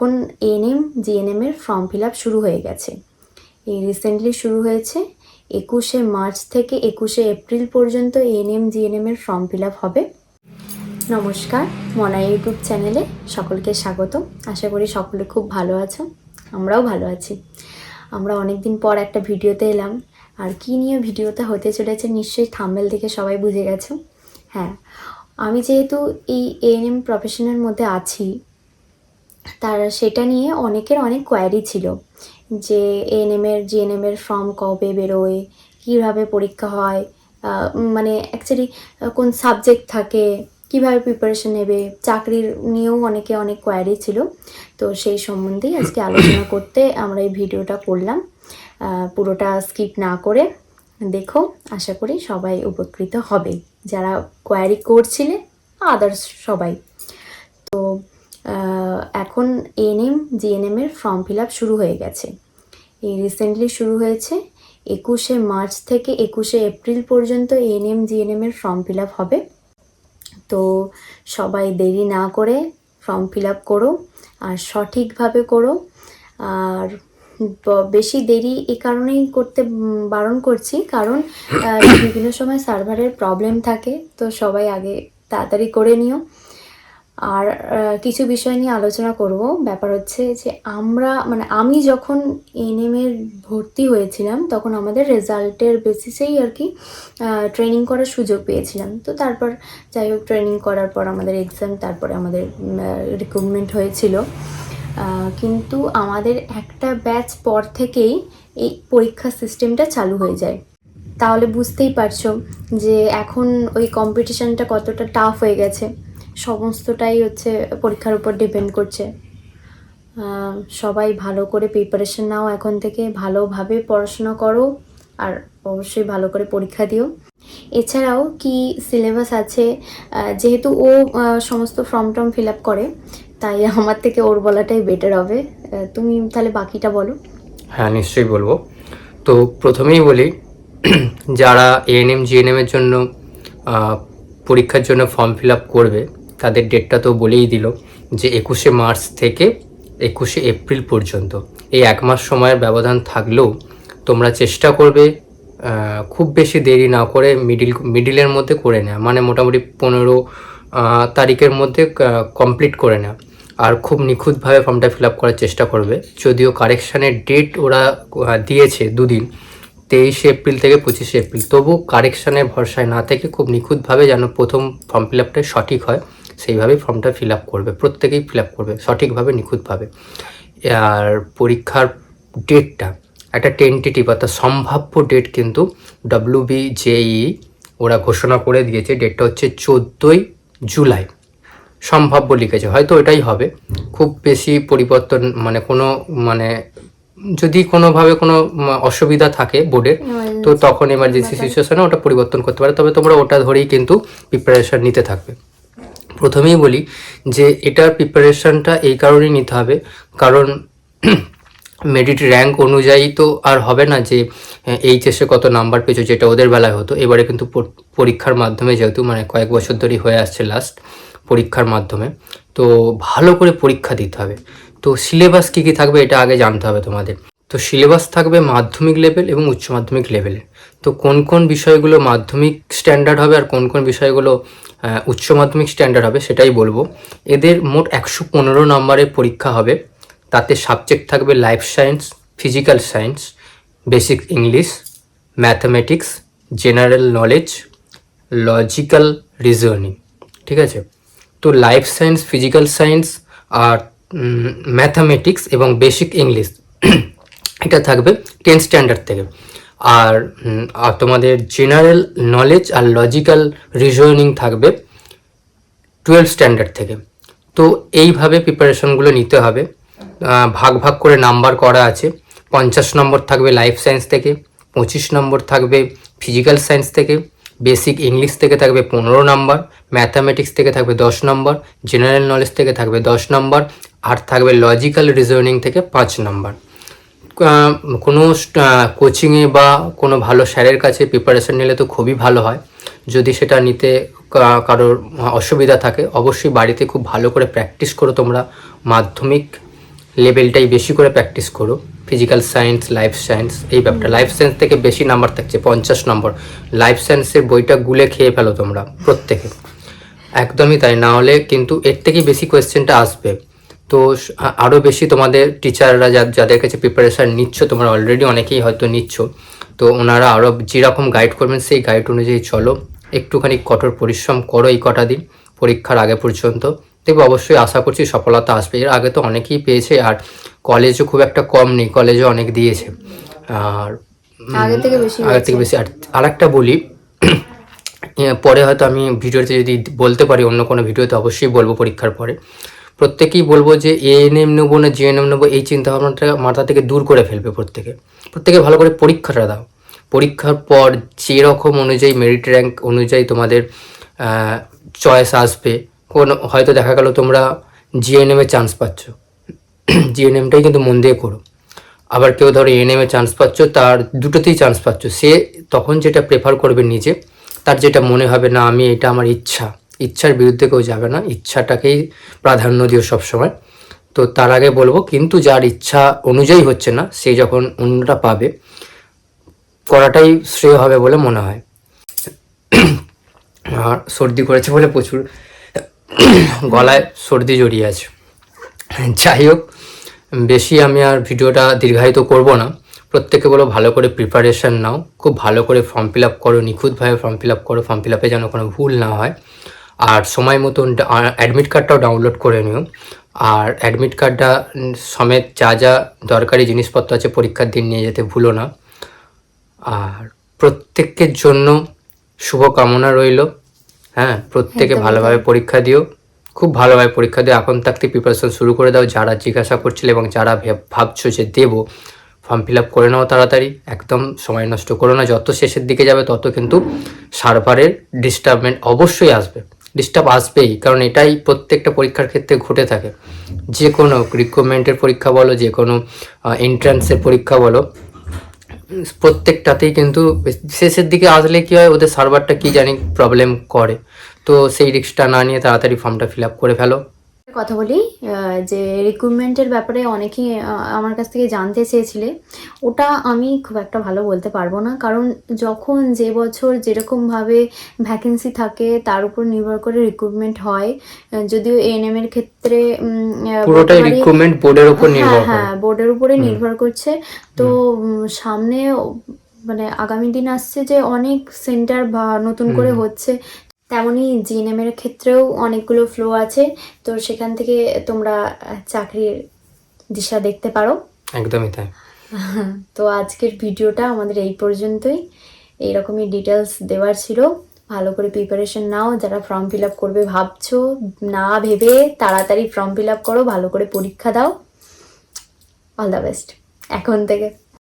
এখন ANM GNM এর form fill up শুরু হয়ে গেছে। এই রিসেন্টলি শুরু হয়েছে। একুশে মার্চ থেকে একুশে এপ্রিল পর্যন্ত এএনএম জিএনএম এর ফর্ম ফিল আপ হবে। নমস্কার মনা ইউটিউব চ্যানেলে সকলকে স্বাগত আশা করি সকলে খুব ভালো আছো, আমরাও ভালো আছি। আমরা অনেক দিন পর একটা ভিডিওতে এলাম। আর কি নিয়ে ভিডিওটা হতে চলেছে নিশ্চয়ই থাম্বেল দেখে সবাই বুঝে গেছো। হ্যাঁ আমি যেহেতু এই এএনএম প্রফেশনের মধ্যে আছি তার সেটা নিয়ে অনেকের অনেক কোয়ারি ছিল যে এএনএম এর জিএনএম এর ফর্ম কবে বেরোয়, কীভাবে পরীক্ষা হয় মানে অ্যাকচুয়ালি কোন সাবজেক্ট থাকে, কীভাবে প্রিপারেশন নেবে, চাকরির নিয়েও অনেকে অনেক কোয়ারি ছিল। তো সেই সম্বন্ধেই আজকে আলোচনা করতে আমরা এই ভিডিওটা করলাম। পুরোটা স্কিপ না করে দেখো, আশা করি সবাই উপকৃত হবে। যারা কোয়ারি করছিলে আদার্স সবাই। তো এখন এএনএম জিএনএম এর ফর্ম ফিল আপ শুরু হয়ে গেছে। এই রিসেন্টলি শুরু হয়েছে। একুশে মার্চ থেকে একুশে এপ্রিল পর্যন্ত এএনএম জিএনএম এর ফর্ম ফিল আপ হবে। তো সবাই দেরি না করে ফর্ম ফিল আপ করো আর সঠিকভাবে করো। আর বেশি দেরি এ কারণেই করতে বারণ করছি। কারণ বিভিন্ন সময় সার্ভারের প্রবলেম থাকে। তো সবাই আগে তাড়াতাড়ি করে নিও। আর কিছু বিষয় নিয়ে আলোচনা করব। ব্যাপার হচ্ছে যে আমরা মানে আমি যখন এনএম এর ভর্তি হয়েছিলাম, তখন আমাদের রেজাল্টের বেসিসেই আর কি ট্রেনিং করার সুযোগ পেয়েছিলাম। তো তারপর যাই হোক ট্রেনিং করার পর আমাদের এক্সাম তারপরে আমাদের রিক্রুটমেন্ট হয়েছিল। কিন্তু আমাদের একটা ব্যাচ পর থেকেই এই পরীক্ষা সিস্টেমটা চালু হয়ে যায়। তাহলে বুঝতেই পারছ যে এখন ওই কম্পিটিশনটা কতটা টাফ হয়ে গেছে। সমস্তটাই হচ্ছে পরীক্ষার উপর ডিপেন্ড করছে। সবাই ভালো করে প্রিপারেশন নাও এখন থেকে, ভালোভাবে পড়াশোনা করো আর অবশ্যই ভালো করে পরীক্ষা দিও। এছাড়াও কি সিলেবাস আছে? যেহেতু ও সমস্ত ফর্ম টর্ম ফিল আপ করে, তাই আমার থেকে ওর বলাটাই বেটার হবে। তুমি তাহলে বাকিটা বলো। হ্যাঁ নিশ্চয়ই বলব। তো প্রথমেই বলি, যারা এএনএম জিএনএমের জন্য পরীক্ষার জন্য ফর্ম ফিল আপ করবে তাদের ডেটটা তো বলেই দিল যে একুশে মার্চ থেকে একুশে এপ্রিল পর্যন্ত। এই এক মাস সময়ের ব্যবধান থাকলেও তোমরা চেষ্টা করবে খুব বেশি দেরি না করে মিডিল মিডিলের মধ্যে করে নেওয়া মানে মোটামুটি পনেরো তারিখের মধ্যে কমপ্লিট করে নেওয়া আর খুব নিখুঁতভাবে ফর্মটা ফিল আপ করার চেষ্টা করবে। যদিও কারেকশানের ডেট ওরা দিয়েছে দুদিন, তেইশে এপ্রিল থেকে পঁচিশে এপ্রিল। তবু কারেকশানের ভরসায় না থেকে খুব নিখুঁতভাবে যেন প্রথম ফর্ম ফিল আপটা সঠিক হয়। সেইভাবেই ফর্মটা ফিল আপ করবে প্রত্যেকেই ফিল আপ করবে সঠিকভাবে নিখুঁতভাবে। আর পরীক্ষার ডেটটা একটা টেন্টেটিভ অর্থাৎ সম্ভাব্য ডেট কিন্তু ডব্লিউ বি জেই ওরা ঘোষণা করে দিয়েছে ডেটটা হচ্ছে চোদ্দোই জুলাই। সম্ভাব্য লিখেছে হয়তো এটাই হবে। খুব বেশি পরিবর্তন মানে কোনো মানে যদি কোনোভাবে কোনো অসুবিধা থাকে বোর্ডের তো তখন এমার্জেন্সি সিচুয়েশনে ওটা পরিবর্তন করতে পারে। তবে তোমরা ওটা ধরেই কিন্তু প্রিপারেশন নিতে থাকবে। প্রথমেই বলি যে এটার প্রিপারেশনটা এই কারণেই নিতে হবে। কারণ মেরিট র্যাঙ্ক অনুযায়ী তো আর হবে না যে এইচএসে কত নাম্বার পেয়েছ, যেটা ওদের বেলায় হতো। এবারে কিন্তু পর- পরীক্ষার মাধ্যমে যেহেতু মানে কয়েক বছর ধরেই হয়ে আসছে লাস্ট পরীক্ষার মাধ্যমে। তো ভালো করে পরীক্ষা দিতে হবে। তো সিলেবাস কী কী থাকবে এটা আগে জানতে হবে তোমাদের। তো সিলেবাস থাকবে মাধ্যমিক লেভেল এবং উচ্চ মাধ্যমিক লেভেলে তো কোন কোন বিষয়গুলো মাধ্যমিক স্ট্যান্ডার্ড হবে আর কোন কোন বিষয়গুলো উচ্চ মাধ্যমিক স্ট্যান্ডার্ড হবে সেটাই বলব। এদের মোট একশো পনেরো নম্বরের পরীক্ষা হবে। তাতে সাবজেক্ট থাকবে life science physical science basic English mathematics general knowledge logical reasoning ঠিক আছে? তো লাইফ সায়েন্স ফিজিক্যাল সায়েন্স আর ম্যাথামেটিক্স এবং বেসিক ইংলিশ এটা থাকবে টেন স্ট্যান্ডার্ড থেকে। আর তোমাদের জেনারেল নলেজ আর লজিক্যাল রিজনিং থাকবে টুয়েলভ স্ট্যান্ডার্ড থেকে। তো এইভাবে প্রিপারেশনগুলো নিতে হবে। ভাগ ভাগ করে নাম্বার করা আছে। পঞ্চাশ নম্বর থাকবে লাইফ সায়েন্স থেকে, পঁচিশ নম্বর থাকবে ফিজিক্যাল সায়েন্স থেকে বেসিক ইংলিশ থেকে থাকবে পনেরো নম্বর ম্যাথামেটিক্স থেকে থাকবে দশ নম্বর জেনারেল নলেজ থেকে থাকবে দশ নম্বর, আর থাকবে লজিক্যাল রিজনিং থেকে পাঁচ নম্বর। কোনো কোচিংয়ে বা কোনো ভালো স্যারের কাছে প্রিপারেশন নিলে তো খুবই ভালো হয়। যদি সেটা নিতে কারোর অসুবিধা থাকে অবশ্যই বাড়িতে খুব ভালো করে প্র্যাকটিস করো তোমরা। মাধ্যমিক লেভেলটাই বেশি করে প্র্যাকটিস করো। ফিজিক্যাল সায়েন্স লাইফ সায়েন্স এই ব্যাপারটা। লাইফ সায়েন্স থেকে বেশি নাম্বার থাকছে পঞ্চাশ নম্বর লাইফ সায়েন্সের বইটা গুলে খেয়ে ফেলো তোমরা প্রত্যেকে। একদমই তাই। না হলে কিন্তু এর থেকে বেশি কোয়েশ্চেনটা আসবে। তো আরও বেশি তোমাদের টিচাররা যাদের কাছে প্রিপারেশান নিচ্ছ তোমরা অলরেডি অনেকেই হয়তো নিচ্ছ। তো ওনারা আরও যেরকম গাইড করবেন সেই গাইড অনুযায়ী চলো। একটুখানি কঠোর পরিশ্রম করো এই কটা দিন পরীক্ষার আগে পর্যন্ত। দেখবে অবশ্যই আশা করছি সফলতা আসবে। এর আগে তো অনেকেই পেয়েছে আর কলেজও খুব একটা কম নেই কলেজও অনেক দিয়েছে। আর আগে থেকে বেশি আগের থেকে বেশি আর আরেকটা বলি পরে হয়তো আমি ভিডিওতে যদি বলতে পারি অন্য কোনো ভিডিওতে অবশ্যই বলব পরীক্ষার পরে। প্রত্যেকেই বলব যে এএনএম নেব না জিএনএম নেব, এই চিন্তা ভাবনাটা মাথা থেকে দূর করে ফেলবে প্রত্যেকে। প্রত্যেকে ভালো করে পরীক্ষাটা দাও। পরীক্ষার পর যেরকম অনুযায়ী মেরিট র্যাঙ্ক অনুযায়ী তোমাদের চয়েস আসবে, কোন, হয়তো দেখা গেল তোমরা জিএনএম এ চান্স পাচ্ছ। জিএনএমটাই কিন্তু মন দিয়ে করো। আবার কেউ ধরো এএনএম এ চান্স পাচ্ছ, তার দুটোতেই চান্স পাচ্ছ। সে তখন যেটা প্রেফার করবে নিজে, তার যেটা মনে হবে, না, আমি এটা আমার ইচ্ছা। ইচ্ছার বিরুদ্ধে কেউ যাবে না, ইচ্ছাটাকেই প্রাধান্য দিও সবসময়। তো তার আগে বলব, কিন্তু যার ইচ্ছা অনুযায়ী হচ্ছে না, সে যখন অন্যটা পাবে, করাটাই শ্রেয় হবে বলে মনে হয়। আর সর্দি করেছে বলে প্রচুর গলায় সর্দি জড়িয়ে আছে। যাই হোক, বেশি আমি আর ভিডিওটা দীর্ঘায়িত করব না। প্রত্যেকে বলো, ভালো করে প্রিপারেশন নাও। খুব ভালো করে ফর্ম ফিল আপ করো, নিখুঁতভাবে ফর্ম ফিল আপ করো। ফর্ম ফিল আপে যেন কোনো ভুল না হয়। আর সময় মতন অ্যাডমিট কার্ডটাও ডাউনলোড করে নিও। আর অ্যাডমিট কার্ডটা সমেত যা যা দরকারি জিনিসপত্র আছে পরীক্ষার দিন নিয়ে যেতে ভুলো না। আর প্রত্যেকের জন্য শুভকামনা রইল। হ্যাঁ প্রত্যেকে ভালোভাবে পরীক্ষা দিও। খুব ভালোভাবে পরীক্ষা দিও। এখন থাকতে প্রিপারেশন শুরু করে দাও। যারা জিজ্ঞাসা করছিলে এবং যারা ভেব- ভাবছ যে দেবো ফর্ম ফিল আপ করে নাও তাড়াতাড়ি। একদম সময় নষ্ট করো না। যত শেষের দিকে যাবে তত কিন্তু সার্ভারের ডিস্টার্বমেন্ট অবশ্যই আসবে। ডিস্টার্ব আসবেই, কারণ এটাই প্রত্যেকটা পরীক্ষার ক্ষেত্রে ঘটে থাকে। যে কোনো রিক্রুটমেন্টের পরীক্ষা বলো, যে কোনো এন্ট্রান্সের পরীক্ষা বলো, প্রত্যেকটাতেই কিন্তু শেষের দিকে আসলে কী হয়, ওদের সার্ভারটা কী জানি প্রবলেম করে। তো সেই রিস্কটা না নিয়ে তাড়াতাড়ি ফর্মটা ফিল আপ করে ফেলো। কথা বলি যে রিক্রুটমেন্টের ব্যাপারে অনেকেই আমার কাছ থেকে জানতে চেয়েছিলে। ওটা আমি খুব একটা ভালো বলতে পারব না কারণ যখন যে বছর যেরকমভাবে ভ্যাকেন্সি থাকে তার উপর নির্ভর করে রিক্রুটমেন্ট হয়। যদিও এএনএম এর ক্ষেত্রে পুরোটাই রিক্রুটমেন্ট বোর্ডের উপর হ্যাঁ নির্ভর হ্যাঁ বোর্ডের উপরে নির্ভর করছে। তো সামনে মানে আগামী দিন আসছে যে অনেক সেন্টার বা নতুন করে হচ্ছে। তেমনই জিএনএম এর ক্ষেত্রেও অনেকগুলো ফ্লো আছে। তো সেখান থেকে তোমরা চাকরির দিশা দেখতে পারো। একদমই তাই। তো আজকের ভিডিওটা আমাদের এই পর্যন্তই। এইরকমই ডিটেলস দেওয়ার ছিল। ভালো করে প্রিপারেশন নাও। যারা ফর্ম ফিল আপ করবে ভাবছ না ভেবে তাড়াতাড়ি ফর্ম ফিল আপ করো ভালো করে পরীক্ষা দাও। অল দ্য বেস্ট এখন থেকে।